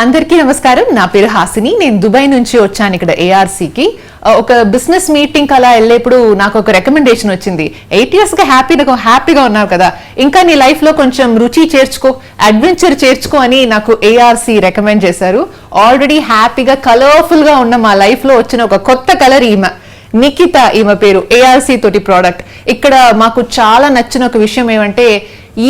అందరికీ నమస్కారం. నా పేరు హాసిని. నేను దుబాయ్ నుంచి వచ్చాను ఇక్కడ ఏఆర్సీకి ఒక బిజినెస్ మీటింగ్ అలా వెళ్ళేప్పుడు నాకు ఒక రికమెండేషన్ వచ్చింది. ఎయిట్ ఇయర్స్గా హ్యాపీగా హ్యాపీగా ఉన్నావు కదా. ఇంకా నీ లైఫ్లో కొంచెం రుచి చేర్చుకో అడ్వెంచర్ చేర్చుకో అని నాకు ఏఆర్సీ రికమెండ్ చేశారు. ఆల్రెడీ హ్యాపీగా కలర్ఫుల్గా ఉన్న మా లైఫ్లో వచ్చిన ఒక కొత్త కలర్ ఈమె. నిఖిత ఈమె పేరు ఏఆర్సీ తోటి ప్రోడక్ట్ ఇక్కడ మాకు చాలా నచ్చిన ఒక విషయం ఏమంటే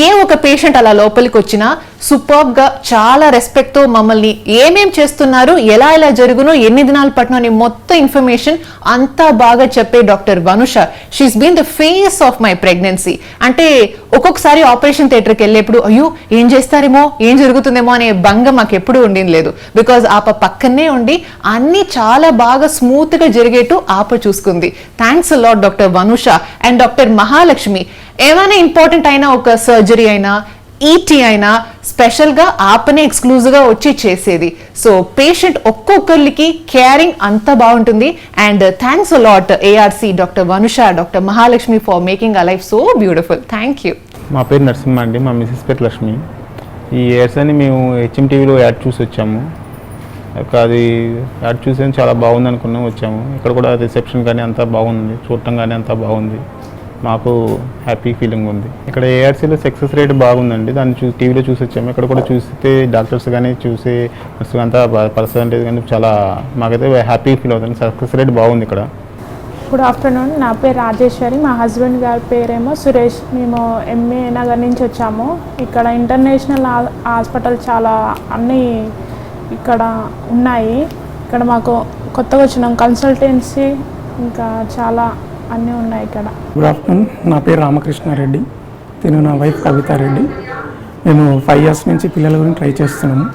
ఏ ఒక పేషెంట్ అలా లోపలికి వచ్చినా సూపర్బ్గా చాలా రెస్పెక్ట్తో మమ్మల్ని ఏమేం చేస్తున్నారు ఎలా ఎలా జరుగునో ఎన్ని దినాలు పట్టిన అని మొత్తం ఇన్ఫర్మేషన్ అంతా బాగా చెప్పే doctor Vanusha. She's been the face of my pregnancy అంటే ఒక్కొక్కసారి ఆపరేషన్ థియేటర్కి వెళ్ళేప్పుడు అయ్యో ఏం చేస్తారేమో ఏం జరుగుతుందేమో అనే భంగం మాకు ఎప్పుడూ ఉండింది లేదు. బికాజ్ ఆప పక్కనే ఉండి అన్ని చాలా బాగా స్మూత్గా జరిగేట్టు ఆప చూసుకుంది. Thanks lot doctor Vanusha. And doctor Mahalakshmi ఏమైనా ఇంపార్టెంట్ అయినా ఒక సర్జరీ అయినా ఈటీ అయినా స్పెషల్గా ఆపనే ఎక్స్క్లూజివ్గా వచ్చి చేసేది. సో పేషెంట్ ఒక్కొక్కరికి కేరింగ్ అంత బాగుంటుంది. And thanks lot ARC doctor Vanusha doctor Mahalakshmi for making a life so beautiful. Thank you. మా పేరు నరసింహ అండి. మా మిసెస్ పేరు లక్ష్మి. ఈ ఇయర్స్ అని మేము హెచ్ఎం టీవీలో యాడ్ చూసి వచ్చాము. ఒక అది యాడ్ చూసి చాలా బాగుంది అనుకున్నాం వచ్చాము. ఇక్కడ కూడా రిసెప్షన్ కానీ అంతా బాగుంది చూడటం కానీ అంతా బాగుంది. మాకు హ్యాపీ ఫీలింగ్ ఉంది. ఇక్కడ ఏఆర్సీలో సక్సెస్ రేట్ బాగుందండి. దాన్ని చూ టీవీలో చూసి వచ్చాము ఇక్కడ కూడా చూస్తే డాక్టర్స్ కానీ చూసి నర్సు అంతా పర్సంటేజ్ కానీ చాలా మాకైతే హ్యాపీ ఫీల్ అవుతుంది. సక్సెస్ రేట్ బాగుంది ఇక్కడ. గుడ్ ఆఫ్టర్నూన్ నా పేరు రాజేశ్వరి. మా హస్బెండ్ గారి పేరేమో సురేష్. మేము ఎంఏ నగర్ నుంచి వచ్చాము. ఇక్కడ ఇంటర్నేషనల్ హాస్పిటల్ చాలా అన్నీ ఇక్కడ ఉన్నాయి. ఇక్కడ మాకు కొత్తగా వచ్చినాం కన్సల్టెన్సీ ఇంకా చాలా అన్నీ ఉన్నాయి ఇక్కడ. గుడ్ ఆఫ్టర్నూన్ నా పేరు రామకృష్ణారెడ్డి. తిను నా వైఫ్ కవితారెడ్డి. మేము ఫైవ్ ఇయర్స్ నుంచి పిల్లల గురించి ట్రై చేస్తున్నాము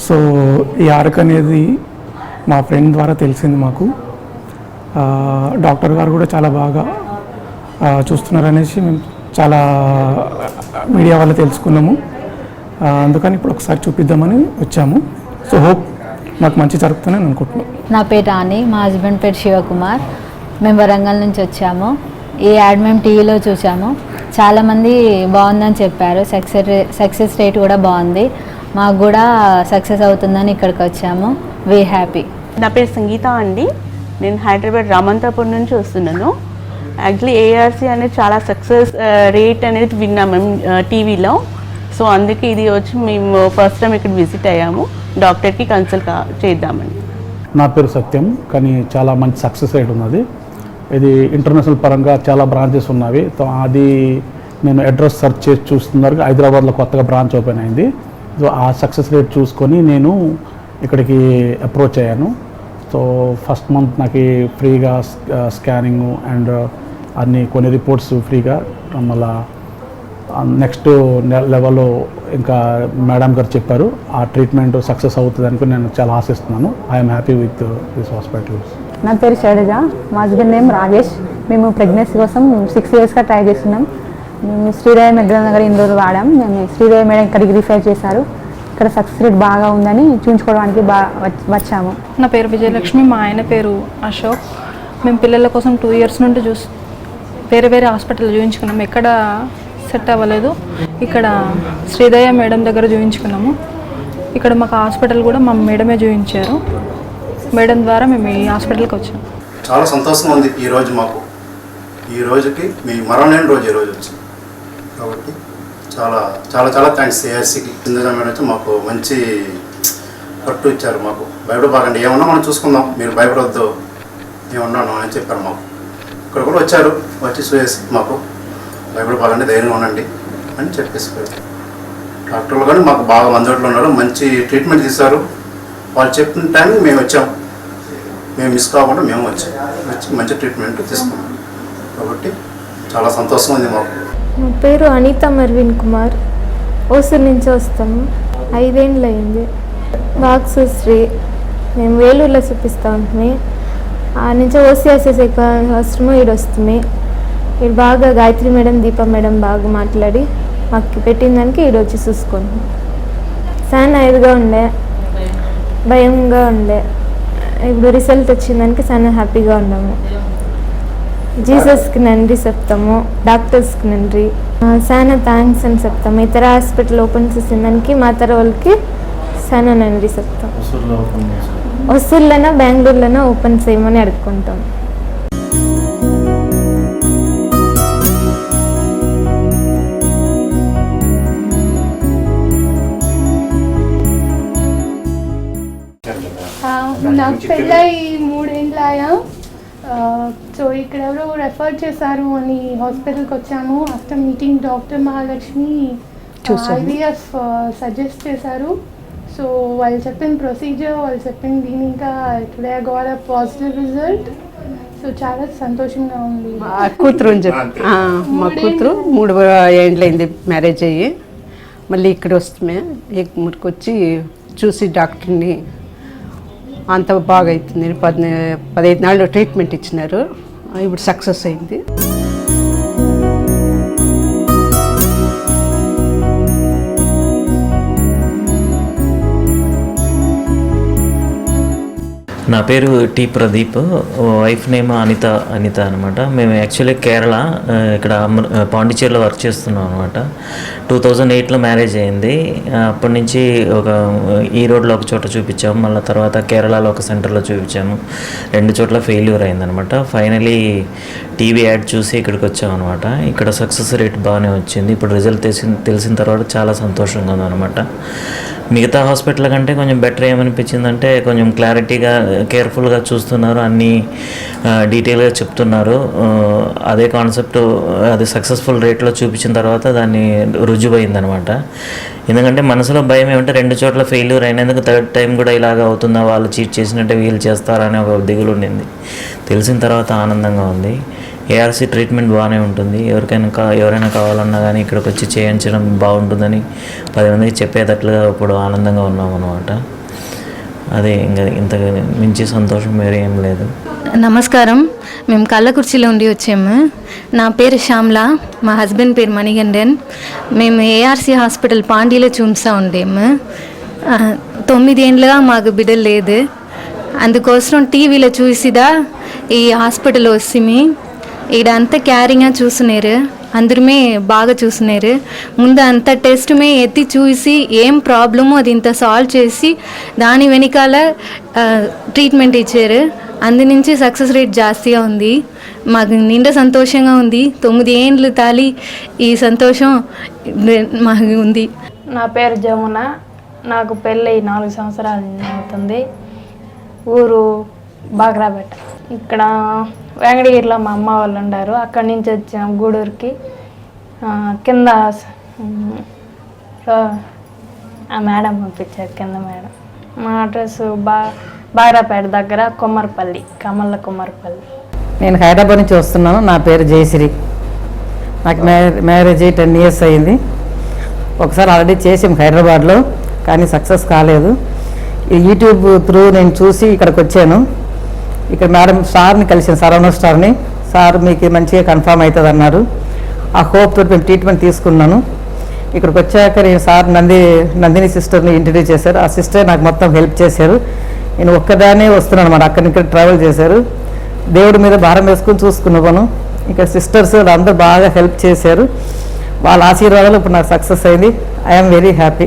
సో ఈ ఆర్క్ అనేది మా ఫ్రెండ్ ద్వారా తెలిసింది మాకు. ఆ, డాక్టర్ గారు కూడా చాలా బాగా ఆ, చూస్తున్నారు అనేసి మేము చాలా మీడియా వల్ల తెలుసుకున్నాము. అందుకని ఇప్పుడు ఒకసారి చూపిద్దామని వచ్చాము. సో హోప్ మాకు మంచి జరుగుతుందని అనుకుంటున్నాం. నా పేరు రాణి. మా హస్బెండ్ పేరు శివకుమార్. మేము వరంగల్ నుంచి వచ్చాము. ఈ యాడ్ మేము టీవీలో చూసాము. చాలామంది బాగుందని చెప్పారు. సక్సెస్ సక్సెస్ రేట్ కూడా బాగుంది. మాకు కూడా సక్సెస్ అవుతుందని ఇక్కడికి వచ్చాము. వీ హ్యాపీ నా పేరు సంగీత అండి. నేను హైదరాబాద్ రామంతాపూర్ నుంచి వస్తున్నాను. యాక్చువల్లీ ఏఆర్సీ అనేది చాలా సక్సెస్ రేట్ అనేది విన్నాం మేము టీవీలో. సో అందుకే ఇది వచ్చి మేము ఫస్ట్ టైం ఇక్కడ విజిట్ అయ్యాము. డాక్టర్కి కన్సల్ట్ చేద్దామని. నా పేరు సత్యం. కానీ చాలా మంచి సక్సెస్ రేట్ ఉన్నది. ఇది ఇంటర్నేషనల్ పరంగా చాలా బ్రాంచెస్ ఉన్నవి. సో అది నేను అడ్రస్ సెర్చ్ చేసి చూస్తున్నారు హైదరాబాద్లో కొత్తగా బ్రాంచ్ ఓపెన్ అయింది. సో ఆ సక్సెస్ రేట్ చూసుకొని నేను ఇక్కడికి అప్రోచ్ అయ్యాను. సో ఫస్ట్ మంత్ నాకు ఫ్రీగా స్కానింగ్ అండ్ అన్ని కొన్ని రిపోర్ట్స్ ఫ్రీగా. మళ్ళా నెక్స్ట్ లెవెల్లో ఇంకా మేడం గారు చెప్పారు. ఆ ట్రీట్మెంట్ సక్సెస్ అవుతుంది అనుకుని నేను చాలా ఆశిస్తున్నాను. I'm happy with this hospitals నా పేరు శైలజ మా హస్బెండ్ నేమ్ రాజేష్ మేము ప్రెగ్నెన్సీ కోసం సిక్స్ ఇయర్స్గా ట్రై చేస్తున్నాం. మేము శ్రీరాయ మెగ్రల్ నగర్ ఇన్ని రోజులు వాడాం. మేము శ్రీరాయ మేడం ఇక్కడికి రిఫర్ చేశారు. ఇక్కడ సక్సెస్ రేట్ బాగా ఉందని చూపించుకోవడానికి బా వచ్చాము. నా పేరు విజయలక్ష్మి. మా ఆయన పేరు అశోక్. మేము పిల్లల కోసం టూ ఇయర్స్ నుండి చూసి వేరే వేరే హాస్పిటల్ చూపించుకున్నాము ఎక్కడ సెట్ అవ్వలేదు. ఇక్కడ శ్రీదయ మేడం దగ్గర చూపించుకున్నాము ఇక్కడ మాకు హాస్పిటల్ కూడా మా మేడమే చూపించారు మేడం ద్వారా మేము ఈ హాస్పిటల్కి వచ్చాం. చాలా సంతోషంగా ఉంది ఈరోజు మాకు. ఈ రోజుకి మీ మరణలేని రోజు ఈ రోజు వచ్చింది. కాబట్టి చాలా చాలా చాలా థ్యాంక్స్ ఏఆర్సీకి సింధుజా మేడం వచ్చి మాకు మంచి పట్టు ఇచ్చారు మాకు. భయపడబాకండి. ఏమన్నా మనం చూసుకుందాం. మీరు భయపడవద్దు ఏమన్నాను అని చెప్పారు మాకు. ఇక్కడ కూడా వచ్చారు. వచ్చి చూసి మాకు భయపడబాకండి ధైర్యంగా ఉండండి అని చెప్పేసి డాక్టర్లు కానీ మాకు బాగా మందుట్లో ఉన్నారు. మంచి ట్రీట్మెంట్ తీశారు. వాళ్ళు చెప్పిన టైంకి మేము వచ్చాము మేము మిస్ కాకుండా మేము వచ్చాం వచ్చి మంచి ట్రీట్మెంట్ తీసుకున్నాం. కాబట్టి చాలా సంతోషం ఉంది మాకు. నా పేరు అనిత మర్విన్ కుమార్. ఓసూరు నుంచి వస్తాము ఐదేళ్ళు అయింది బాక్స్ శ్రీ. మేము వేలూరులో చూపిస్తూ ఉంటుంది ఆ నుంచి ఓసీఎస్ఎస్ ఎక్కువ ఈడు వస్తుంది. ఈడు బాగా గాయత్రి మేడం దీప మేడం బాగా మాట్లాడి మాకు పెట్టిన దానికి ఈడు వచ్చి చూసుకుంటాం చాలా ఐదుగా ఉండే. భయంగా ఉండే. ఇప్పుడు రిజల్ట్ వచ్చిందానికి చాలా హ్యాపీగా ఉన్నాము. జీసస్కి నంది చెప్తాము డాక్టర్స్కి ఆ, చాలా థ్యాంక్స్ అని చెప్తాము. ఇతర హాస్పిటల్ ఓపెన్ చేసిన దానికి మా తర వాళ్ళకి సరేనండి చెప్తాం వసూళ్ళైనా బెంగళూరులోనే ఓపెన్ చేయమని అడుక్కుంటాం నాకు పెళ్ళై మూడేళ్ళాయా సో ఇక్కడ ఎవరో రెఫర్ చేశారు అని హాస్పిటల్కి వచ్చాము. After meeting doctor Mahalakshmi IVF suggest చేశారు. సో వాళ్ళు చెప్పిన ప్రొసీజర్ వాళ్ళు చెప్పిన దీని ఇంకా today got a positive result so చాలా సంతోషంగా ఉంది. మా కూతురు అని చెప్పి. మా కూతురు మూడు ఏండ్లైంది మ్యారేజ్ అయ్యి. మళ్ళీ ఇక్కడ వస్తే మురికి వచ్చి చూసి డాక్టర్ని అంత బాగా అవుతుంది పది పదహైదు నాళ్ళు ట్రీట్మెంట్ ఇచ్చినారు. ఇప్పుడు సక్సెస్ అయింది. నా పేరు T Pradeep. Wife name Anitha Anitha అనమాట మేము యాక్చువల్లీ కేరళ ఇక్కడ అమర్- పాండిచేరిలో వర్క్ చేస్తున్నాం అనమాట టూ థౌజండ్ ఎయిట్లో మ్యారేజ్ అయింది. అప్పటి నుంచి ఒక ఈ రోడ్లో ఒక చోట చూపించాము మళ్ళీ తర్వాత కేరళలో ఒక సెంటర్లో చూపించాము. రెండు చోట్ల ఫెయిల్యూర్ అయిందనమాట ఫైనలీ టీవీ యాడ్ చూసి ఇక్కడికి వచ్చామన్నమాట ఇక్కడ సక్సెస్ రేట్ బాగానే వచ్చింది. ఇప్పుడు రిజల్ట్ తెలిసిన తెలిసిన తర్వాత చాలా సంతోషంగా ఉందన్నమాట. మిగతా హాస్పిటల్ కంటే కొంచెం బెటర్ ఏమనిపించిందంటే కొంచెం క్లారిటీగా కేర్ఫుల్గా చూస్తున్నారు అన్నీ డీటెయిల్గా చెప్తున్నారు. అదే కాన్సెప్ట్ అది సక్సెస్ఫుల్ రేట్లో చూపించిన తర్వాత దాన్ని రుజువైందనమాట. ఎందుకంటే మనసులో భయం ఏమంటే రెండు చోట్ల ఫెయిల్యూర్ అయినందుకు థర్డ్ టైం కూడా ఇలాగ అవుతుందా వాళ్ళు చీట్ చేసినట్టే వీళ్ళు చేస్తారని ఒక దిగులు ఉండింది తెలిసిన తర్వాత ఆనందంగా ఉంది. ఏఆర్సీ ట్రీట్మెంట్ బాగానే ఉంటుంది. ఎవరికైనా కా ఎవరైనా కావాలన్నా కానీ ఇక్కడికి వచ్చి చేయించడం బాగుంటుందని పది మందికి చెప్పేటట్లుగా ఇప్పుడు ఆనందంగా ఉన్నాం అనమాట అదే ఇంకా ఇంత మించి సంతోషం వేరే ఏం లేదు. నమస్కారం. మేము కళ్ళకుర్చిలో ఉండి వచ్చాము. నా పేరు శ్యామ్ల. మా హస్బెండ్ పేరు మణిగండన్. మేము ఏఆర్సీ హాస్పిటల్ పాండీలో చూపిస్తూ ఉండేము. తొమ్మిదేండ్లుగా మాకు బిడ్డ లేదు. అందుకోసం టీవీలో చూసిదా ఈ హాస్పిటల్ వస్తుంది ఈడంతా క్యారింగ్గా చూసినారు. అందరమే బాగా చూసినారు. ముందు అంత టెస్ట్మే ఎత్తి చూసి ఏం ప్రాబ్లమో అది ఇంత సాల్వ్ చేసి దాని వెనకాల ట్రీట్మెంట్ ఇచ్చారు. అందు నుంచి సక్సెస్ రేట్ జాస్తిగా ఉంది. మాకు నిండా సంతోషంగా ఉంది. తొమ్మిది ఏండ్లు తాలి ఈ సంతోషం మాకు ఉంది. నా పేరు జమున. నాకు పెళ్ళి నాలుగు సంవత్సరాలు అవుతుంది. ఊరు బాగ్రాపేట. ఇక్కడ వెంకటగిరిలో మా అమ్మ వాళ్ళు ఉండారు. అక్కడి నుంచి వచ్చాం గూడూరుకి. కింద ఆ మేడం పంపించారు కింద మేడం. మా అడ్రస్ బా బాగ్రాపేట దగ్గర కొమ్మరపల్లి కమల్ల కొమ్మరపల్లి. నేను హైదరాబాద్ నుంచి వస్తున్నాను. నా పేరు జయశ్రీ. నాకు మ్యారే మ్యారేజ్ అయ్యి టెన్ ఇయర్స్ అయింది. ఒకసారి ఆల్రెడీ చేసాం హైదరాబాద్లో కానీ సక్సెస్ కాలేదు. ఈ యూట్యూబ్ త్రూ నేను చూసి ఇక్కడికి వచ్చాను. ఇక్కడ మేడం సార్ని కలిసిన సరవణ స్టార్ని సార్ మీకు మంచిగా కన్ఫామ్ అవుతుంది అన్నారు ఆ హోప్ తోటి మేము ట్రీట్మెంట్ తీసుకున్నాను. ఇక్కడికి వచ్చాక నేను సార్ నంది నందిని సిస్టర్ని ఇంట్రడ్యూస్ చేశారు. ఆ సిస్టర్ నాకు మొత్తం హెల్ప్ చేశారు. నేను ఒక్కదానే వస్తున్నాను మన అక్కడి ఇక్కడ ట్రావెల్ చేశారు. దేవుడి మీద భారం వేసుకుని చూసుకున్నాను ఇంకా సిస్టర్స్ అందరూ బాగా హెల్ప్ చేశారు. వాళ్ళ ఆశీర్వాదాలు ఇప్పుడు నాకు సక్సెస్ అయింది. ఐఎమ్ వెరీ హ్యాపీ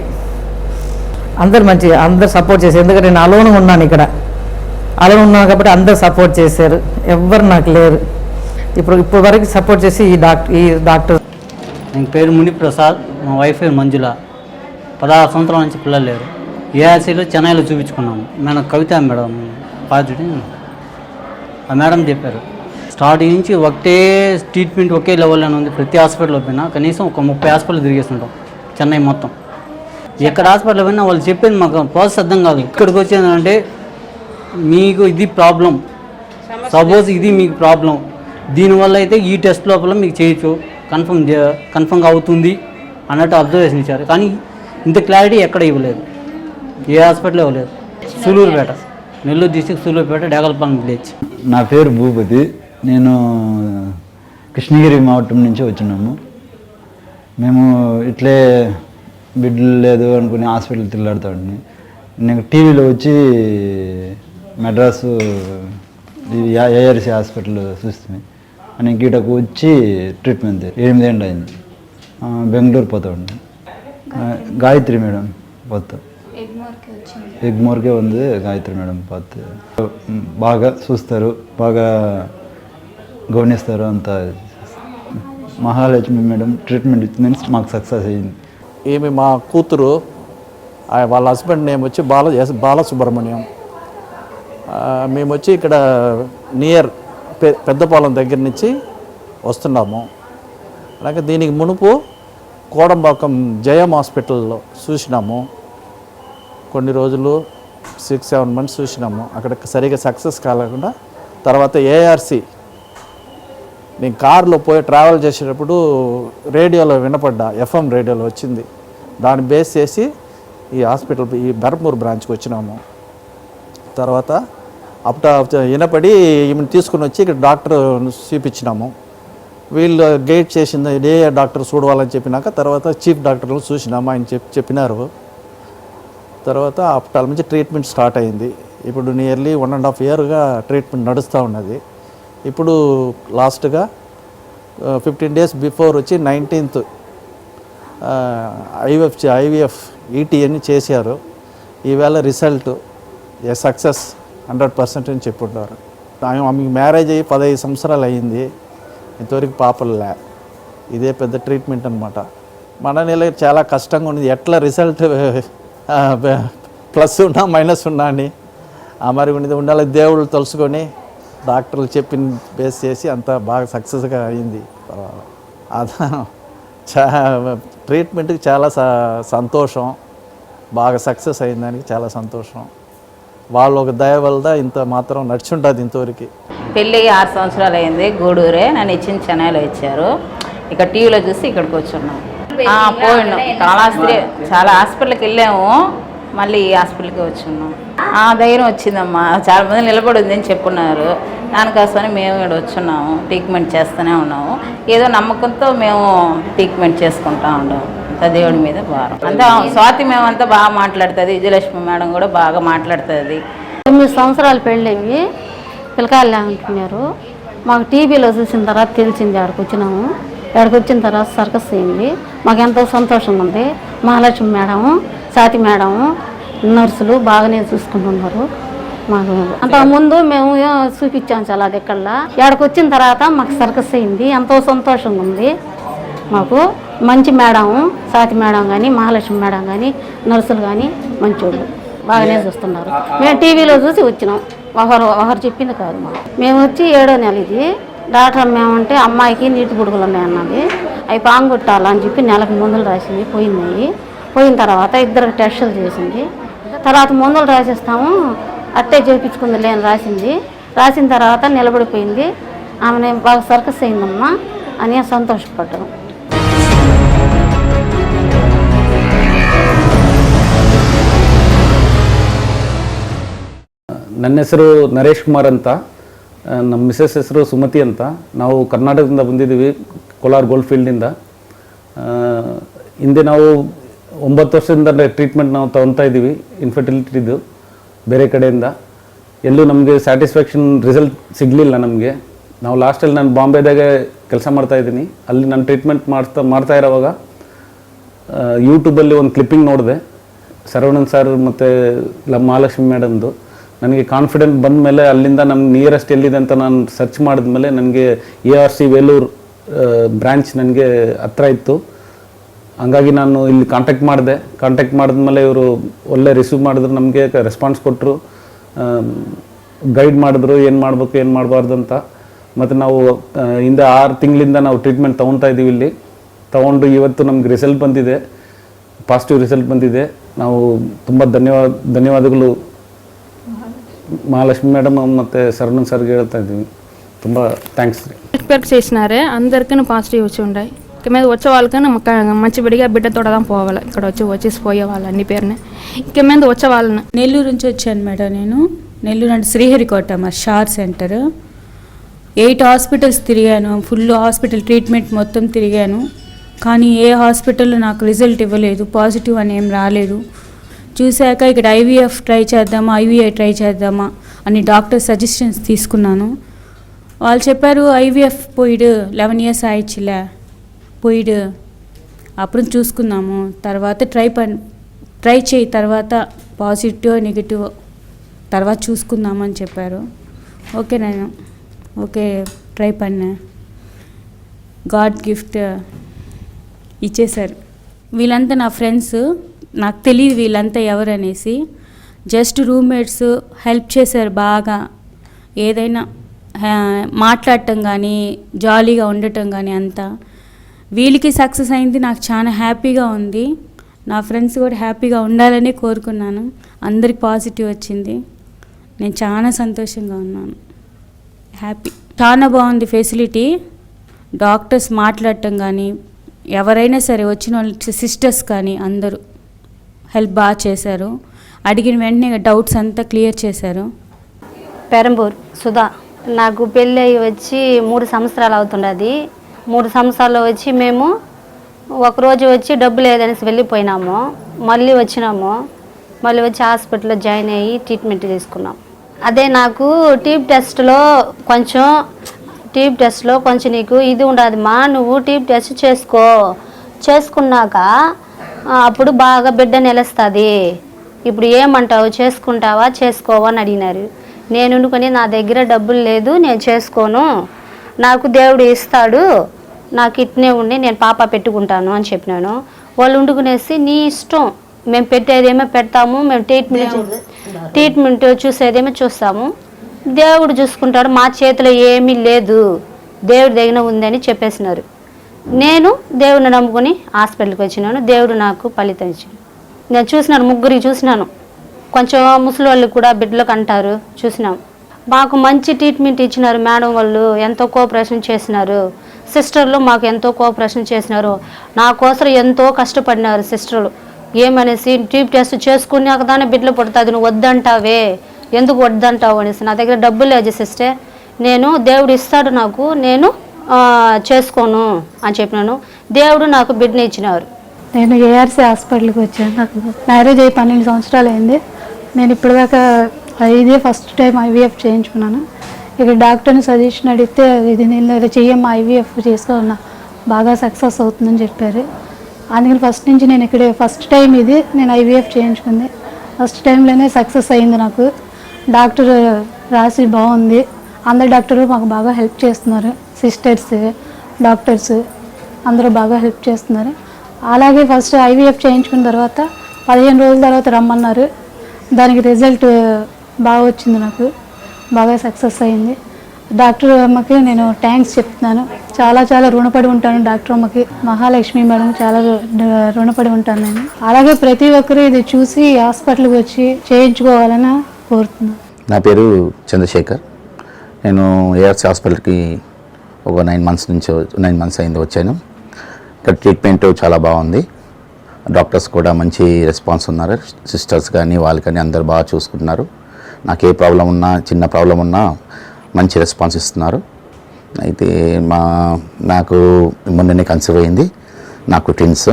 అందరు మంచిగా అందరు సపోర్ట్ చేశారు. ఎందుకంటే నేను అలోన్ ఉన్నాను ఇక్కడ. అలా ఉన్నాను కాబట్టి అందరు సపోర్ట్ చేశారు. ఎవ్వరు నాకు లేరు. ఇప్పుడు ఇప్పుడు వరకు సపోర్ట్ చేసి ఈ డాక్టర్ ఈ డాక్టర్ నా పేరు ముని ప్రసాద్ మా వైఫ్ పేరు మంజుల. పదహారు సంవత్సరాల నుంచి పిల్లలు లేరు. ఏఆర్సీలో చెన్నైలో చూపించుకున్నాము. మేడం కవిత మేడం పాజిటివ్ ఆ మేడం చెప్పారు స్టార్టింగ్ నుంచి ఒకటే ట్రీట్మెంట్ ఒకే లెవెల్లోనే అని ఉంది. ప్రతి హాస్పిటల్లో పోయినా కనీసం ఒక ముప్పై హాస్పిటల్ తిరిగేస్తుంటాం. చెన్నై మొత్తం. ఎక్కడ హాస్పిటల్ పోయినా వాళ్ళు చెప్పింది మాకు ప్రాసెస్ అర్థం కాదు. ఇక్కడికి వచ్చిందంటే మీకు ఇది ప్రాబ్లం సపోజ్ ఇది మీకు ప్రాబ్లం దీనివల్ల అయితే ఈ టెస్ట్ లోపల మీకు చేయొచ్చు. కన్ఫర్మ్ కన్ఫర్మ్గా అవుతుంది అన్నట్టు అబ్జర్వేషన్ ఇచ్చారు. కానీ ఇంత క్లారిటీ ఎక్కడ ఇవ్వలేదు. ఏ హాస్పిటల్ ఇవ్వలేదు. సూలూరుపేట. నెల్లూరు డిస్టిక్ సూలూరుపేట డేగల్పాలెం విలేజ్ నా పేరు భూపతి. నేను కృష్ణగిరి మావటం నుంచి వచ్చినాము. మేము ఇట్లే బిడ్డలు లేదు అనుకుని హాస్పిటల్ తిరలాడుతూ ఉంటే నేను టీవీలో వచ్చి మెడ్రాసు ఏఆర్సీ హాస్పిటల్ చూస్తుంది అని గీటకు వచ్చి ట్రీట్మెంట్ ఎనిమిదేళ్ళు అయింది. బెంగళూరు పోతా ఉండి. గాయత్రి మేడం పోతా. ఎగ్మోర్కే ఉంది గాయత్రి మేడం పోతే. బాగా చూస్తారు బాగా గమనిస్తారు అంత. మహాలక్ష్మి మేడం ట్రీట్మెంట్ ఇచ్చిందని మాకు సక్సెస్ అయ్యింది ఈమె మా కూతురు వాళ్ళ హస్బెండ్ నేమ్ వచ్చి బాల బాలసుబ్రహ్మణ్యం. మేము వచ్చి ఇక్కడ నియర్ పె పెద్దపాలెం దగ్గర నుంచి వస్తున్నాము. అలాగే దీనికి మునుపు కోడంబాకం జయం హాస్పిటల్లో చూసినాము. కొన్ని రోజులు సిక్స్ సెవెన్ మంత్స్ చూసినాము. అక్కడ సరిగా సక్సెస్ కాలేకుండా తర్వాత ఏఆర్సి నేను కారులో పోయి ట్రావెల్ చేసేటప్పుడు రేడియోలో వినపడ్డా ఎఫ్ఎం రేడియోలో వచ్చింది. దాన్ని బేస్ చేసి ఈ హాస్పిటల్ ఈ బర్పూర్ బ్రాంచ్కి వచ్చినాము. తర్వాత అప్పుడు వినపడి ఈమెను తీసుకుని వచ్చి ఇక్కడ డాక్టర్ చూపించినాము. వీళ్ళు గైడ్ చేసింది ఏ డాక్టర్ చూడవాలని చెప్పినాక తర్వాత చీఫ్ డాక్టర్లు చూసినాము ఆయన చెప్పి చెప్పినారు. తర్వాత అప్పటాల నుంచి ట్రీట్మెంట్ స్టార్ట్ అయింది. ఇప్పుడు నియర్లీ వన్ అండ్ హాఫ్ ఇయర్గా ట్రీట్మెంట్ నడుస్తూ ఉన్నది. ఇప్పుడు లాస్ట్గా ఫిఫ్టీన్ డేస్ బిఫోర్ వచ్చి నైన్టీన్త్ ఐవిఎఫ్ ఐవిఎఫ్ ఈటీ అని చేశారు. ఈవేళ result a success hundred percent అని చెప్పుంటారు. ఆమె ఆమెకి మ్యారేజ్ అయ్యి పదహైదు సంవత్సరాలు అయ్యింది ఇంతవరకు పాపలే ఇదే పెద్ద ట్రీట్మెంట్ అనమాట మన నెల చాలా కష్టంగా ఉంది ఎట్లా రిజల్ట్ ప్లస్ ఉన్నా మైనస్ ఉన్నా అని ఆ మరి ఉండేది ఉండాలి దేవుళ్ళు తలుసుకొని డాక్టర్లు చెప్పిన బేస్ చేసి అంత బాగా సక్సెస్గా అయింది. అదా చా ట్రీట్మెంట్కి చాలా సంతోషం. బాగా సక్సెస్ అయిన దానికి చాలా సంతోషం. వాళ్ళ ఒక దయ వల్ల ఇంత మాత్రం నడుచుంటుంది ఇంతవరకు. పెళ్ళి ఆరు సంవత్సరాలు అయింది గూడూరే నన్ను ఇచ్చిన చెన్నైలో ఇచ్చారు. ఇక్కడ టీవీలో చూసి ఇక్కడికి వచ్చున్నాం. ఆ, పోయినాం కాళాస్త్రి చాలా హాస్పిటల్కి వెళ్ళాము. మళ్ళీ ఈ హాస్పిటల్కి వచ్చున్నాం. ఆ ధైర్యం వచ్చిందమ్మా. చాలా మంది నిలబడి అని చెప్పున్నారు. దానికోసమని మేము ఇక్కడ వచ్చున్నాము. ట్రీట్మెంట్ చేస్తూనే ఉన్నాము. ఏదో నమ్మకంతో మేము ట్రీట్మెంట్ చేసుకుంటా ఉన్నాము. దేవుడి మీద భారం. అంతా స్వాతి మేమంతా బాగా మాట్లాడుతుంది విజయలక్ష్మి మేడం కూడా బాగా మాట్లాడుతుంది. తొమ్మిది సంవత్సరాలు పెళ్ళయి పిల్లకాయలు అంటున్నారు మాకు టీవీలో చూసిన తర్వాత తెలిసింది ఆడికి వచ్చినాము. ఆడికి వచ్చిన తర్వాత సర్కస్ అయింది. మాకు ఎంతో సంతోషంగా ఉంది. మహాలక్ష్మి మేడం సాతి మేడం నర్సులు బాగానే చూసుకుంటున్నారు. మాకు అంతకుముందు మేము చూపించాం చాలా ఇక్కడ ఆడికి వచ్చిన తర్వాత మాకు సర్కస్ అయింది. ఎంతో సంతోషంగా ఉంది మాకు. మంచి మేడం సాతి మేడం కానీ మహాలక్ష్మి మేడం కానీ నర్సులు కానీ మంచోళ్ళు. బాగానే చూస్తున్నారు. మేము టీవీలో చూసి వచ్చినాం. ఒకరు ఒకరు చెప్పింది కాదు మాకు. మేము వచ్చి ఏడో నెల ఇది డాక్టర్ మేమంటే అమ్మాయికి నీటి బుడుగులు ఉన్నాయన్నది అవి పాంగొట్టాలని చెప్పి నెలకు మందులు రాసింది పోయింది పోయిన తర్వాత ఇద్దరికి టెస్టులు చేసింది. తర్వాత మందులు రాసిస్తాము అట్టే చేయించుకుంది లేని రాసింది. రాసిన తర్వాత నిలబడిపోయింది. ఆమె బాగా సర్కస్ అయిందమ్మా అని సంతోషపడ్డాం. ನನ್ನ ಹೆಸರು ನರೇಶ್ ಕುಮಾರ್ ಅಂತ ನಮ್ಮ ಮಿಸಸ್ ಹೆಸರು ಸುಮತಿ ಅಂತ. ನಾವು ಕರ್ನಾಟಕದಿಂದ ಬಂದಿದ್ದೀವಿ, ಕೋಲಾರ ಗೋಲ್ಡ್ ಫೀಲ್ಡಿಂದ ಹಿಂದೆ ನಾವು ಒಂಬತ್ತು ವರ್ಷದಿಂದ ಟ್ರೀಟ್ಮೆಂಟ್ ನಾವು ತಗೊತಾ ಇದ್ದೀವಿ ಇನ್ಫರ್ಟಿಲಿಟಿದು ಬೇರೆ ಕಡೆಯಿಂದ. ಎಲ್ಲೂ ನಮಗೆ ಸ್ಯಾಟಿಸ್ಫ್ಯಾಕ್ಷನ್ ರಿಸಲ್ಟ್ ಸಿಗಲಿಲ್ಲ ನಮಗೆ. ನಾವು ಲಾಸ್ಟಲ್ಲಿ ನಾನು ಬಾಂಬೆದಾಗೆ ಕೆಲಸ ಮಾಡ್ತಾ ಇದ್ದೀನಿ. ಅಲ್ಲಿ ನಾನು ಟ್ರೀಟ್ಮೆಂಟ್ ಮಾಡ್ತಾ ಮಾಡ್ತಾ ಇರೋವಾಗ ಯೂಟ್ಯೂಬಲ್ಲಿ ಒಂದು ಕ್ಲಿಪ್ಪಿಂಗ್ ನೋಡಿದೆ. ಶರವಣನ್ ಸರ್ ಮತ್ತು ಮಹಾಲಕ್ಷ್ಮಿ ಮೇಡಮ್ದು ನನಗೆ ಕಾನ್ಫಿಡೆಂಟ್ ಬಂದ ಮೇಲೆ ಅಲ್ಲಿಂದ ನಮ್ಮ ನಿಯರೆಸ್ಟ್ ಎಲ್ಲಿದೆ ಅಂತ ನಾನು ಸರ್ಚ್ ಮಾಡಿದ ಮೇಲೆ ನನಗೆ A R C Vellore branch ನನಗೆ ಹತ್ರ ಇತ್ತು. ಹಂಗಾಗಿ ನಾನು ಇಲ್ಲಿ ಕಾಂಟ್ಯಾಕ್ಟ್ ಮಾಡಿದೆ. ಕಾಂಟ್ಯಾಕ್ಟ್ ಮಾಡಿದ್ಮೇಲೆ ಇವರು ಒಳ್ಳೆ ರಿಸೀವ್ ಮಾಡಿದ್ರು, ನಮಗೆ ರೆಸ್ಪಾನ್ಸ್ ಕೊಟ್ಟರು ಗೈಡ್ ಮಾಡಿದ್ರು, ಏನು ಮಾಡಬೇಕು, ಏನು ಮಾಡಬಾರ್ದು ಅಂತ. ಮತ್ತು ನಾವು ಹಿಂದೆ ಆರು ತಿಂಗಳಿಂದ ನಾವು ಟ್ರೀಟ್ಮೆಂಟ್ ತೊಗೊತಾ ಇದ್ದೀವಿ ಇಲ್ಲಿ. ತೊಗೊಂಡು ಇವತ್ತು ನಮ್ಗೆ ರಿಸಲ್ಟ್ ಬಂದಿದೆ. ಪಾಸಿಟಿವ್ ರಿಸಲ್ಟ್ ಬಂದಿದೆ. ನಾವು ತುಂಬ ಧನ್ಯವಾದ, ಧನ್ಯವಾದಗಳು ಮಹಾಲಕ್ಷ್ಮಿ మేడం ಮತ್ತು ಸರಣ್ ಸರ್ಗೆ ಹೇಳ್ತಾ ಇದ್ದೀವಿ ತುಂಬ థ్యాంక్స్ ರೀ. ఎక్స్పెక్ట్ చేసినారే అందరికీ పాజిటివ్ వచ్చి ఉండాయి. ఇక మీద వచ్చే వాళ్ళకైనా మంచిబడిగా బిడ్డతోడ దా పోవాలి. ఇక్కడ వచ్చి వచ్చేసి పోయే వాళ్ళు అన్ని పేరునే. ఇక మీద వచ్చే వాళ్ళని. నెల్లూరు నుంచి వచ్చాను మేడం నేను. నెల్లూరు అంటే శ్రీహరికోట మా షార్ సెంటర్. ఎయిట్ హాస్పిటల్స్ తిరిగాను. ఫుల్ హాస్పిటల్ ట్రీట్మెంట్ మొత్తం తిరిగాను. కానీ ఏ హాస్పిటల్లో నాకు రిజల్ట్ ఇవ్వలేదు. పాజిటివ్ అని ఏం రాలేదు. చూశాక ఇక్కడ ఐవీఎఫ్ ట్రై చేద్దామా ఐవీఐ ట్రై చేద్దామా అని డాక్టర్ సజెషన్స్ తీసుకున్నాను. వాళ్ళు చెప్పారు ఐవీఎఫ్ పోయిడు లెవెన్ ఇయర్స్ ఆయిచ్చులే పోయిడు. అప్పుడు చూసుకున్నాము. తర్వాత ట్రై పన్ ట్రై చేయి తర్వాత పాజిటివ్ నెగిటివ్ తర్వాత చూసుకుందామని చెప్పారు. ఓకే నేను ఓకే ట్రై పన్నా. గాడ్ గిఫ్ట్ ఇచ్చేశారు. వీళ్ళంతా నా ఫ్రెండ్స్. నాకు తెలియదు వీళ్ళంతా ఎవరనేసి. జస్ట్ రూమ్మేట్స్ హెల్ప్ చేశారు బాగా. ఏదైనా మాట్లాడటం కానీ జాలీగా ఉండటం కానీ అంతా. వీళ్ళకి సక్సెస్ అయింది నాకు చాలా హ్యాపీగా ఉంది. నా ఫ్రెండ్స్ కూడా హ్యాపీగా ఉండాలని కోరుకున్నాను. అందరికి పాజిటివ్ వచ్చింది. నేను చాలా సంతోషంగా ఉన్నాను. హ్యాపీ. చాలా బాగుంది ఫెసిలిటీ. డాక్టర్స్ మాట్లాడటం కానీ ఎవరైనా సరే వచ్చిన వాళ్ళు సిస్టర్స్ కానీ అందరూ. హెల్ప్ బాగా చేశారు. అడిగిన వెంటనే డౌట్స్ అంతా క్లియర్ చేశారు. పెరంబూర్ సుధా నాకు పెళ్ళి అయ్యి వచ్చి మూడు సంవత్సరాలు అవుతుండది మూడు సంవత్సరాలు వచ్చి మేము ఒకరోజు వచ్చి డబ్బు లేదనేసి వెళ్ళిపోయినాము. మళ్ళీ వచ్చినాము. మళ్ళీ వచ్చి హాస్పిటల్లో జాయిన్ అయ్యి ట్రీట్మెంట్ తీసుకున్నాం. అదే నాకు టీప్ టెస్ట్లో కొంచెం టీప్ టెస్ట్లో కొంచెం నీకు ఇది ఉండదు మా నువ్వు టీప్ టెస్ట్ చేసుకో. చేసుకున్నాక అప్పుడు బాగా బిడ్డ నిలుస్తుంది. ఇప్పుడు ఏమంటావు? చేసుకుంటావా? చేసుకోవా అని అడిగినారు. నేను అనుకుని నా దగ్గర డబ్బులు లేదు నేను చేసుకోను. నాకు దేవుడు ఇస్తాడు. నాకు ఇట్నే ఉండి నేను పాప పెట్టుకుంటాను అని చెప్పినాను. వాళ్ళు ఉండుకునేసి నీ ఇష్టం. మేము పెట్టేదేమో పెడతాము. మేము ట్రీట్మెంట్ ట్రీట్మెంట్ చూసేదేమో చూస్తాము. దేవుడు చూసుకుంటాడు. మా చేతిలో ఏమీ లేదు. దేవుడి దగ్గర ఉందని చెప్పేసినారు. నేను దేవుడిని నమ్ముకొని హాస్పిటల్కి వచ్చినాను. దేవుడు నాకు ఫలితం ఇచ్చాడు. నేను చూసినాను ముగ్గురికి చూసినాను. కొంచెం ముసలి వాళ్ళు కూడా బిడ్డలకు అంటారు చూసినాం. మాకు మంచి ట్రీట్మెంట్ ఇచ్చినారు మేడం వాళ్ళు ఎంతో కోఆపరేషన్ చేసినారు. సిస్టర్లు మాకు ఎంతో కోఆపరేషన్ చేసినారు. నా కోసం ఎంతో కష్టపడినారు సిస్టర్లు. ఏమనేసి ట్యూబ్ టెస్ట్ చేసుకున్నాక దానే బిడ్డలు పుడుతుంది నువ్వు వద్దంటావే. ఎందుకు వద్దంటావు అనేసి. నా దగ్గర డబ్బులు లేదు సిస్టర్ నేను దేవుడు ఇస్తాడు నాకు. నేను చేసుకోను అని చెప్పినాను. దేవుడు నాకు బిడ్డని ఇచ్చినారు. నేను ఏఆర్సీ హాస్పిటల్కి వచ్చాను. నాకు మ్యారేజ్ అయ్యి పన్నెండు సంవత్సరాలు అయింది. నేను ఇప్పటిదాకా ఇదే ఫస్ట్ టైం ఐవీఎఫ్ చేయించుకున్నాను. ఇక్కడ డాక్టర్ని సజెషన్ అడిగితే ఇది నేను ఇది చెయ్యమ్మా ఐవీఎఫ్ చేసుకోన్నా బాగా సక్సెస్ అవుతుందని చెప్పారు. అందుకని ఫస్ట్ నుంచి నేను ఇక్కడ ఫస్ట్ టైం ఇది నేను ఐవీఎఫ్ చేయించుకుంది. ఫస్ట్ టైంలోనే సక్సెస్ అయింది నాకు. డాక్టర్ రాసి బాగుంది. అందరు డాక్టర్లు మాకు బాగా హెల్ప్ చేస్తున్నారు. సిస్టర్స్ డాక్టర్స్ అందరూ బాగా హెల్ప్ చేస్తున్నారు. అలాగే ఫస్ట్ ఐవీఎఫ్ చేయించుకున్న తర్వాత పదిహేను రోజుల తర్వాత రమ్మన్నారు. దానికి రిజల్ట్ బాగా వచ్చింది నాకు. బాగా సక్సెస్ అయింది. డాక్టర్ అమ్మకి నేను థ్యాంక్స్ చెప్తున్నాను. చాలా చాలా రుణపడి ఉంటాను డాక్టర్ అమ్మకి. మహాలక్ష్మి మేడం చాలా రు- రుణపడి ఉంటాను నేను. అలాగే ప్రతి ఒక్కరూ ఇది చూసి హాస్పిటల్కి వచ్చి చేయించుకోవాలని కోరుతున్నాను. నా పేరు చంద్రశేఖర్. నేను ఏఆర్సీ హాస్పిటల్కి ఒక నైన్ మంత్స్ నుంచి నైన్ మంత్స్ అయింది వచ్చాను. ఇక్కడ ట్రీట్మెంట్ చాలా బాగుంది. డాక్టర్స్ కూడా మంచి రెస్పాన్స్ ఉన్నారు. సిస్టర్స్ కానీ వాళ్ళు కానీ అందరు బాగా చూసుకుంటున్నారు. నాకు ఏ ప్రాబ్లం ఉన్నా చిన్న ప్రాబ్లం ఉన్నా మంచి రెస్పాన్స్ ఇస్తున్నారు. అయితే మా నాకు మొన్ననే కన్సీవ్ అయింది. నాకు ట్విన్స్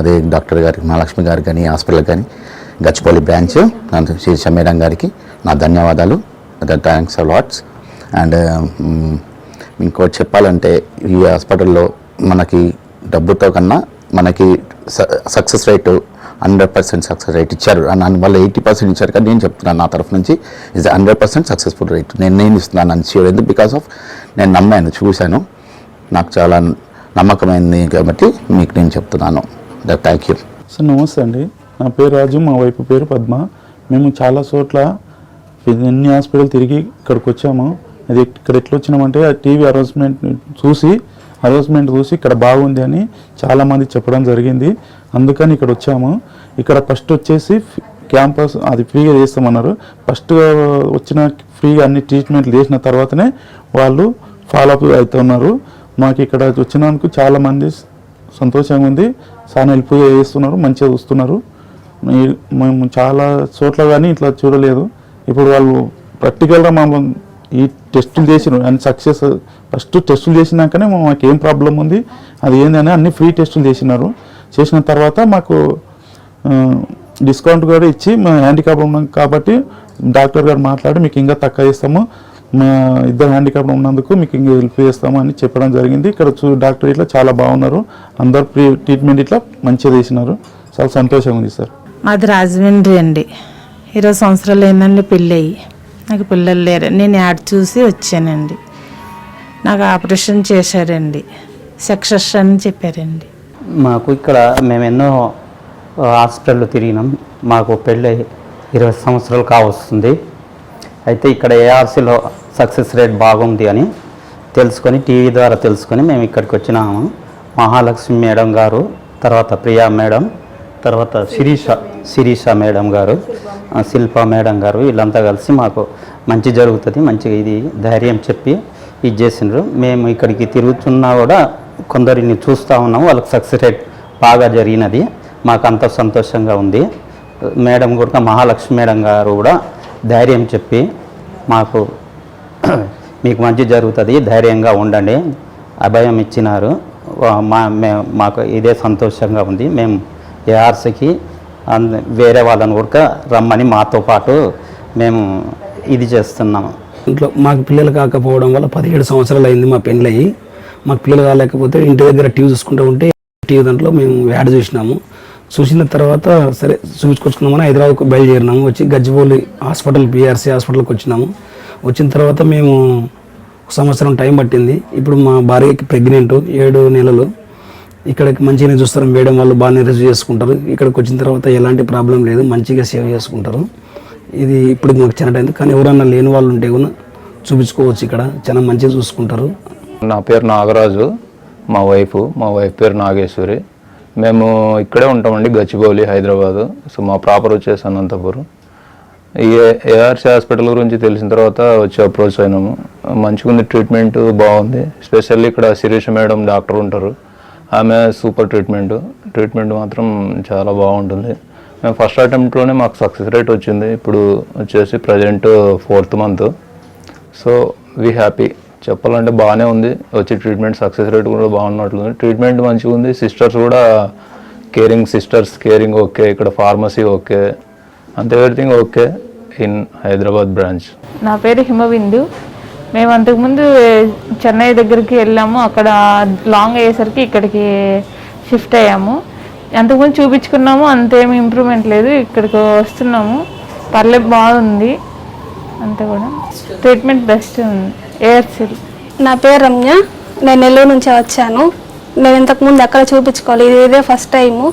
అదే డాక్టర్ గారికి మహాలక్ష్మి గారికి కానీ హాస్పిటల్ కానీ గచ్చిపల్లి బ్రాంచ్ శ్రీ మేడం గారికి నా ధన్యవాదాలు. థ్యాంక్స్ లాట్స్ అండ్ ఇంకోటి చెప్పాలంటే ఈ హాస్పిటల్లో మనకి డబ్బుతో కన్నా మనకి success rate hundred percent success rate ఇచ్చారు. అని వాళ్ళు ఎయిటీ పర్సెంట్ ఇచ్చారు కానీ నేను చెప్తున్నాను నా తరఫు నుంచి. Is hundred percent successful rate నేను నేను ఇస్తున్నాను అని షూర్ ఎందుకు? బికాస్ ఆఫ్ నేను నమ్మాను చూశాను. నాకు చాలా నమ్మకమైంది కాబట్టి మీకు నేను చెప్తున్నాను. థ్యాంక్ యూ సార్ నమస్తే అండి. నా పేరు రాజు మా వైపు పేరు పద్మ. మేము చాలా చోట్ల ఎన్ని హాస్పిటల్ తిరిగి ఇక్కడికి వచ్చాము అది ఇక్కడ ఎట్లా వచ్చినామంటే ఆ టీవీ అరేంజ్మెంట్ చూసి అరేంజ్మెంట్ చూసి ఇక్కడ బాగుంది అని చాలామంది చెప్పడం జరిగింది. అందుకని ఇక్కడ వచ్చాము. ఇక్కడ ఫస్ట్ వచ్చేసి క్యాంపస్ అది ఫ్రీగా చేస్తామన్నారు. ఫస్ట్ వచ్చిన ఫ్రీగా అన్ని ట్రీట్మెంట్లు చేసిన తర్వాతనే వాళ్ళు ఫాలోఅప్ అవుతున్నారు. మాకు ఇక్కడ వచ్చినందుకు చాలామంది సంతోషంగా ఉంది. చాలా హెల్ప్గా చేస్తున్నారు మంచిగా చూస్తున్నారు. మేము చాలా చోట్ల కానీ ఇట్లా చూడలేదు. ఇప్పుడు వాళ్ళు ప్రాక్టికల్గా మమ్మల్ని ఈ టెస్టులు చేసినారు అండ్ సక్సెస్ ఫస్ట్ టెస్టులు చేసినాకనే మాకు ఏం ప్రాబ్లం ఉంది? అది ఏందని అన్ని ఫ్రీ టెస్టులు చేసినారు. చేసిన తర్వాత మాకు డిస్కౌంట్ కూడా ఇచ్చి మా హ్యాండిక్యాప్ ఉన్నాం కాబట్టి డాక్టర్ గారు మాట్లాడి మీకు ఇంకా తక్కువ ఇస్తాము మా ఇద్దరు హ్యాండిక్యాప్ ఉన్నందుకు మీకు ఇంకా హెల్ప్ చేస్తాము అని చెప్పడం జరిగింది. ఇక్కడ చూ డాక్టర్ ఇట్లా చాలా బాగున్నారు. అందరు ప్రీ ట్రీట్మెంట్ ఇట్లా మంచిగా చేసినారు. చాలా సంతోషంగా ఉంది సార్. మాది రాజమండ్రి అండి. ఇరవై సంవత్సరాలు అయిందండి పెళ్ళయి. నాకు పిల్లలు లేరు. నేను యాడ్ చూసి వచ్చానండి. నాకు ఆపరేషన్ చేశారండి. సక్సెస్ అని చెప్పారండి. మాకు ఇక్కడ మేము ఎన్నో హాస్పిటల్లో తిరిగినాం. మాకు పెళ్ళి ఇరవై సంవత్సరాలు కావస్తుంది. అయితే ఇక్కడ ఏఆర్సీలో సక్సెస్ రేట్ బాగుంది అని తెలుసుకొని టీవీ ద్వారా తెలుసుకొని మేము ఇక్కడికి వచ్చినాము. మహాలక్ష్మి మేడం గారు తర్వాత ప్రియా మేడం తర్వాత శిరీష శిరీష మేడం గారు శిల్ప మేడం గారు వీళ్ళంతా కలిసి మాకు మంచి జరుగుతుంది మంచిగా ఇది ధైర్యం చెప్పి ఇది చేసిండ్రు. మేము ఇక్కడికి తిరుగుతున్నా కూడా కొందరిని చూస్తూ ఉన్నాము వాళ్ళకి సక్సెస్ రేట్ బాగా జరిగినది మాకు అంత సంతోషంగా ఉంది. మేడం కూడా మహాలక్ష్మి మేడం గారు కూడా ధైర్యం చెప్పి మాకు మీకు మంచి జరుగుతుంది ధైర్యంగా ఉండండి అభయం ఇచ్చినారు. మా మే- మాకు ఇదే సంతోషంగా ఉంది. మేము ఏఆర్సీకి అంద వేరే వాళ్ళని కూడా రమ్మని మాతో పాటు మేము ఇది చేస్తున్నాము. ఇంట్లో మాకు పిల్లలు కాకపోవడం వల్ల పదిహేడు సంవత్సరాలు అయింది మా పెళ్ళయి. మాకు పిల్లలు కాలేకపోతే ఇంటి దగ్గర టీవీ చూసుకుంటూ ఉంటే టీవీ దాంట్లో మేము యాడ్ చూసినాము. చూసిన తర్వాత సరే చూపించుకొచ్చుకున్నామని హైదరాబాద్కు బయలుదేరినాము. వచ్చి గజ్జిబౌలి హాస్పిటల్ బీఆర్సీ హాస్పిటల్కి వచ్చినాము. వచ్చిన తర్వాత మేము ఒక సంవత్సరం టైం పట్టింది. ఇప్పుడు మా భార్యకి ప్రెగ్నెంట్ ఏడు నెలలు. ఇక్కడ మంచిగానే చూస్తారు మేడం వాళ్ళు బాగానే రిసీవ్ చేసుకుంటారు. ఇక్కడికి వచ్చిన తర్వాత ఎలాంటి ప్రాబ్లం లేదు. మంచిగా సేవ్ చేసుకుంటారు. ఇది ఇప్పుడు మాకు చిన్న టైం కానీ ఎవరన్నా లేని వాళ్ళు ఉంటే కూడా చూపించుకోవచ్చు ఇక్కడ. చాలా మంచిగా చూసుకుంటారు. నా పేరు నాగరాజు. మా వైఫ్. మా వైఫ్ పేరు నాగేశ్వరి. మేము ఇక్కడే ఉంటామండి. గచ్చిబౌలి హైదరాబాదు. సో మా ప్రాపర్ వచ్చేసి అనంతపురం. ఈ ఏఆర్సీ హాస్పిటల్ గురించి తెలిసిన తర్వాత వచ్చి అప్రోచ్ అయినాము. మంచిగా ఉంది ట్రీట్మెంట్ బాగుంది. స్పెషల్లీ ఇక్కడ శిరీష మేడం డాక్టర్ ఉంటారు. ఆమె సూపర్ ట్రీట్మెంట్. ట్రీట్మెంట్ మాత్రం చాలా బాగుంటుంది. మేము ఫస్ట్ అటెంప్ట్లోనే మాకు సక్సెస్ రేట్ వచ్చింది. ఇప్పుడు వచ్చేసి present fourth month. So we happy. చెప్పాలంటే బాగానే ఉంది. వచ్చి ట్రీట్మెంట్ సక్సెస్ రేట్ కూడా బాగున్నట్లుంది. ట్రీట్మెంట్ మంచిగా ఉంది. సిస్టర్స్ కూడా కేరింగ్ సిస్టర్స్ కేరింగ్ ఓకే. ఇక్కడ ఫార్మసీ ఓకే. అంత everything okay in Hyderabad branch. నా పేరు హిమబిందు మేము అంతకుముందు చెన్నై దగ్గరికి వెళ్ళాము. అక్కడ లాంగ్ అయ్యేసరికి ఇక్కడికి షిఫ్ట్ అయ్యాము. అంతకుముందు చూపించుకున్నాము అంతేమి ఇంప్రూవ్మెంట్ లేదు. ఇక్కడికి వస్తున్నాము. పర్లేదు బాగుంది. అంతే కూడా. ట్రీట్మెంట్ బెస్ట్ ఉంది. ఏఆర్సీల్ నా పేరు రమ్య. నేను నెల్లూరు నుంచి వచ్చాను. నేను ఇంతకుముందు ఎక్కడ చూపించుకోవాలి. ఇది ఇదే ఫస్ట్ టైము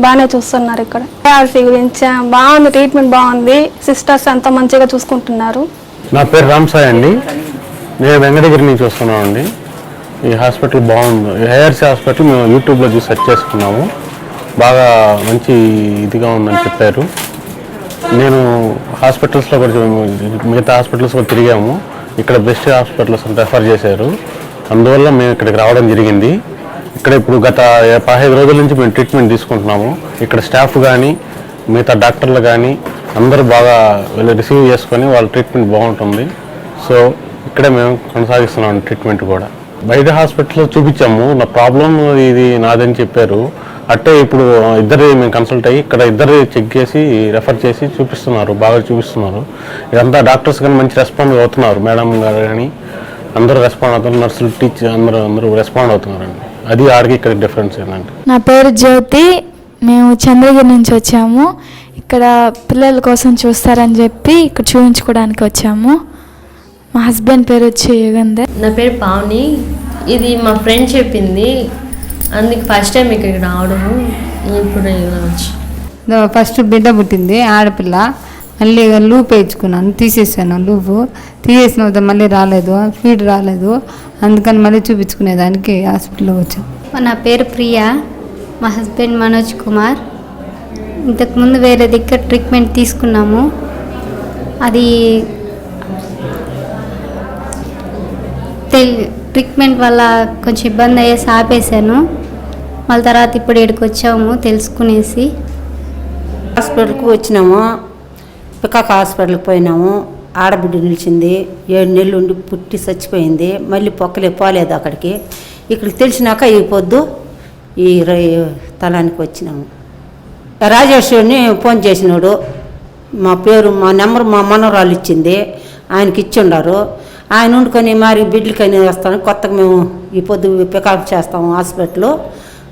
బాగానే చూస్తున్నారు ఇక్కడ. ఏఆర్సీ గురించి? బాగుంది ట్రీట్మెంట్ బాగుంది. సిస్టర్స్ అంతా మంచిగా చూసుకుంటున్నారు. నా పేరు రామ్ సాయి అండి. నేను వెంకటగిరి నుంచి వస్తున్నామండి ఈ హాస్పిటల్ బాగుంది. ఏఆర్సీ హాస్పిటల్ మేము యూట్యూబ్లో చూసి సెర్చ్ చేసుకున్నాము. బాగా మంచి ఇదిగా ఉందని చెప్పారు. నేను హాస్పిటల్స్లో కొంచెం మిగతా హాస్పిటల్స్ కూడా తిరిగాము. ఇక్కడ బెస్ట్ హాస్పిటల్స్ రెఫర్ చేశారు. అందువల్ల మేము ఇక్కడికి రావడం జరిగింది. ఇక్కడ ఇప్పుడు గత పదహైదు రోజుల నుంచి మేము ట్రీట్మెంట్ తీసుకుంటున్నాము. ఇక్కడ స్టాఫ్ కానీ మిగతా డాక్టర్లు కానీ అందరూ బాగా వీళ్ళు రిసీవ్ చేసుకొని వాళ్ళ ట్రీట్మెంట్ బాగుంటుంది. సో ఇక్కడే మేము కొనసాగిస్తున్నాం ట్రీట్మెంట్ కూడా. బయట హాస్పిటల్లో చూపించాము నా ప్రాబ్లం ఇది నాదని చెప్పారు. అట్టే ఇప్పుడు ఇద్దరు మేము కన్సల్ట్ అయ్యి ఇక్కడ ఇద్దరు చెక్ చేసి రెఫర్ చేసి చూపిస్తున్నారు బాగా చూపిస్తున్నారు. ఇదంతా డాక్టర్స్ కానీ మంచి రెస్పాండ్ అవుతున్నారు మేడం గారు కానీ అందరూ రెస్పాండ్ అవుతున్నారు నర్సులు టీచర్ అందరూ అందరూ రెస్పాండ్ అవుతున్నారండి. అది ఆడికి ఇక్కడ డిఫరెన్స్ ఏంటంటే. నా పేరు జ్యోతి మేము చంద్రగిరి నుంచి వచ్చాము. ఇక్కడ పిల్లల కోసం చూస్తారని చెప్పి ఇక్కడ చూపించుకోవడానికి వచ్చాము. మా హస్బెండ్ పేరు వచ్చి యుగంధర్. నా పేరు పావని. ఇది మా ఫ్రెండ్ చెప్పింది. అందుకు ఫస్ట్ టైం ఇక్కడికి రావడము. ఇప్పుడు ఇలా వచ్చి. ఫస్ట్ బిడ్డ పుట్టింది ఆడపిల్ల. మళ్ళీ లూప్ వేయించుకున్నాను తీసేసాను లూపు తీసేసిన తర్వాత మళ్ళీ రాలేదు ఫీడ్ రాలేదు. అందుకని మళ్ళీ చూపించుకునేదానికి హాస్పిటల్లో వచ్చాం నా పేరు ప్రియా. మా హస్బెండ్ మనోజ్ కుమార్. ఇంతకుముందు వేరే దగ్గర ట్రీట్మెంట్ తీసుకున్నాము. అది ట్రీట్మెంట్ వల్ల కొంచెం ఇబ్బంది అయ్యేసి ఆపేశాను. మళ్ళీ తర్వాత ఇప్పుడు ఇక్కడికి వచ్చాము తెలుసుకునేసి. హాస్పిటల్కి వచ్చినాము. పికాక్ హాస్పిటల్కి పోయినాము. ఆడబిడ్డ నిలిచింది. ఏడు నెలలు ఉండి పుట్టి చచ్చిపోయింది. మళ్ళీ పొక్కలే పోలేదు అక్కడికి. ఇక్కడికి తెలిసినాక ఈ పొద్దు ఈ రై తలానికి వచ్చినాము. రాజేశ్వరిని ఫోన్ చేసినాడు. మా పేరు మా నెంబర్ మా మనవరాలు ఇచ్చింది. ఆయనకి ఇచ్చిండారు ఆయన వండుకొని మరి బిడ్డలకని వస్తాను. కొత్తగా మేము ఈ పొద్దు పికప్ చేస్తాము హాస్పిటల్లో.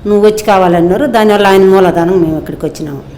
నువ్వు వచ్చి కావాలన్నారు. దానివల్ల ఆయన మూలధనం మేము ఇక్కడికి వచ్చినాము.